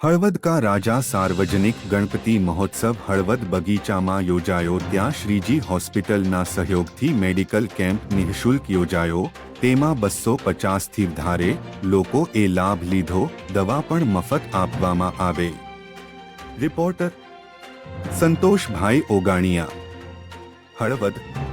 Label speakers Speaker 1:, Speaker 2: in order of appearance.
Speaker 1: હળવદ કા રાજા સાર્વજનિક ગણપતિ મહોત્સવ હળવદ બગીચામાં યોજાયો ત્યાં શ્રીજી હોસ્પિટલના સહયોગથી મેડિકલ કેમ્પ નિઃશુલ્ક યોજાયો તેમાં બસો પચાસથી વધારે લોકોએ લાભ લીધો દવા પણ મફત આપવામાં આવે રિપોર્ટર સંતોષભાઈ ઓગાણિયા હળવદ